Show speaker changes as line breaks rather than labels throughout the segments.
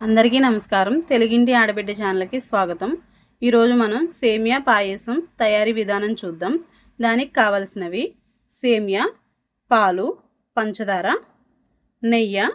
అందరికీ నమస్కారం. తెలుగింటి ఆడబిడ్డ ఛానల్కి స్వాగతం. ఈరోజు మనం సేమియా పాయసం తయారీ విధానం చూద్దాం. దానికి కావలసినవి సేమియా పాలు పంచదార నెయ్యి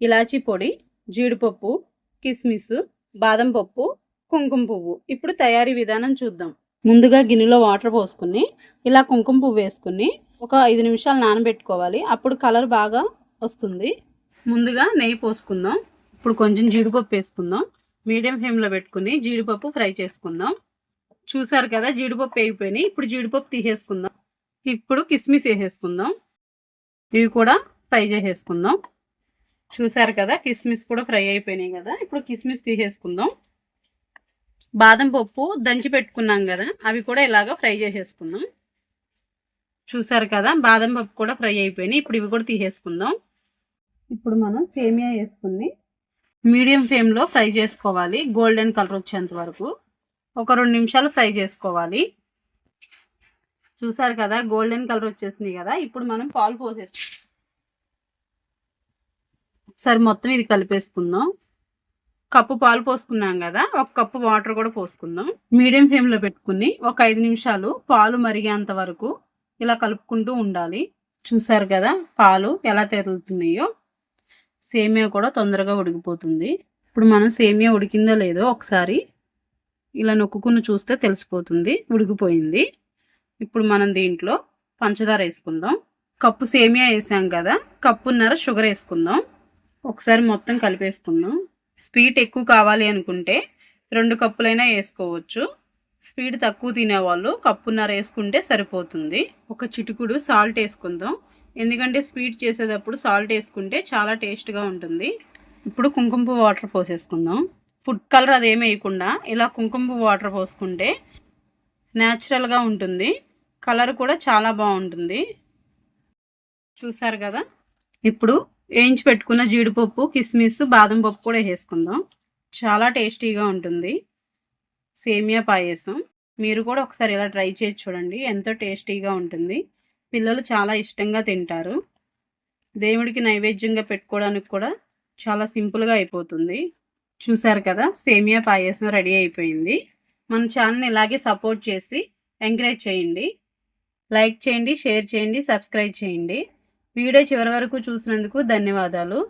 ఇలాచీ పొడి జీడిపప్పు కిస్మిస్ బాదం పప్పు కుంకుమ పువ్వు. ఇప్పుడు తయారీ విధానం చూద్దాం. ముందుగా గిన్నెలో వాటర్ పోసుకుని ఇలా కుంకుమ పువ్వు వేసుకుని ఒక ఐదు నిమిషాలు నానబెట్టుకోవాలి. అప్పుడు కలర్ బాగా వస్తుంది. ముందుగా నెయ్యి పోసుకుందాం. ఇప్పుడు కొంచెం జీడిపప్పు వేసుకుందాం. మీడియం ఫ్లేమ్లో పెట్టుకుని జీడిపప్పు ఫ్రై చేసుకుందాం. చూసారు కదా జీడిపప్పు వేగిపోయినాయి. ఇప్పుడు జీడిపప్పు తీసేసుకుందాం. ఇప్పుడు కిస్మిస్ వేసేసుకుందాం. ఇవి కూడా ఫ్రై చేసేసుకుందాం. చూసారు కదా కిస్మిస్ కూడా ఫ్రై అయిపోయినాయి కదా. ఇప్పుడు కిస్మిస్ తీసేసుకుందాం. బాదం పప్పు దంచి పెట్టుకున్నాం కదా అవి కూడా ఇలాగ ఫ్రై చేసేసుకుందాం. చూసారు కదా బాదం పప్పు కూడా ఫ్రై అయిపోయినాయి. ఇప్పుడు ఇవి కూడా తీసేసుకుందాం. ఇప్పుడు మనం సేమియా వేసుకుని మీడియం ఫ్లేమ్లో ఫ్రై చేసుకోవాలి. గోల్డెన్ కలర్ వచ్చేంత వరకు ఒక రెండు నిమిషాలు ఫ్రై చేసుకోవాలి. చూసారు కదా గోల్డెన్ కలర్ వచ్చేసింది కదా. ఇప్పుడు మనం పాలు పోసేస్తాం సరే మొత్తం ఇది కలిపేసుకుందాం. కప్పు పాలు పోసుకున్నాం కదా ఒక కప్పు వాటర్ కూడా పోసుకుందాం. మీడియం ఫ్లేమ్లో పెట్టుకుని ఒక ఐదు నిమిషాలు పాలు మరిగేంత వరకు ఇలా కలుపుకుంటూ ఉండాలి. చూసారు కదా పాలు ఎలా తెరులుతున్నాయో సేమియా కూడా తొందరగా ఉడికిపోతుంది. ఇప్పుడు మనం సేమియా ఉడికిందో లేదో ఒకసారి ఇలా నొక్కుకుని చూస్తే తెలిసిపోతుంది ఉడికిపోయింది. ఇప్పుడు మనం దీంట్లో పంచదార వేసుకుందాం. కప్పు సేమియా వేసాం కదా కప్పున్నర షుగర్ వేసుకుందాం. ఒకసారి మొత్తం కలిపేసుకుందాం. స్వీట్ ఎక్కువ కావాలి అనుకుంటే రెండు కప్పులైనా వేసుకోవచ్చు. స్వీట్ తక్కువ తినేవాళ్ళు కప్పున్నర వేసుకుంటే సరిపోతుంది. ఒక చిటుకుడు సాల్ట్ వేసుకుందాం. ఎందుకంటే స్వీట్ చేసేటప్పుడు సాల్ట్ వేసుకుంటే చాలా టేస్ట్గా ఉంటుంది. ఇప్పుడు కుంకుమ పువ్వు వాటర్ పోసేసుకుందాం. ఫుడ్ కలర్ అదేమి వేయకుండా ఇలా కుంకుమ పువ్వు వాటర్ పోసుకుంటే న్యాచురల్గా ఉంటుంది. కలర్ కూడా చాలా బాగుంటుంది. చూసారు కదా? ఇప్పుడు వేయించి పెట్టుకున్న జీడిపప్పు కిస్మిస్ బాదం పప్పు కూడా వేసుకుందాం చాలా టేస్టీగా ఉంటుంది. సేమియా పాయసం. మీరు కూడా ఒకసారి ఇలా ట్రై చేసి చూడండి. ఎంతో టేస్టీగా ఉంటుంది. పిల్లలు చాలా ఇష్టంగా తింటారు. దేవుడికి నైవేద్యంగా పెట్టుకోవడానికి కూడా చాలా సింపుల్గా అయిపోతుంది. చూసారు కదా సేమియా పాయసం రెడీ అయిపోయింది. మన ఛానల్ని ఇలాగే సపోర్ట్ చేసి ఎంకరేజ్ చేయండి. లైక్ చేయండి షేర్ చేయండి సబ్స్క్రైబ్ చేయండి. వీడియో చివరి వరకు చూసినందుకు ధన్యవాదాలు.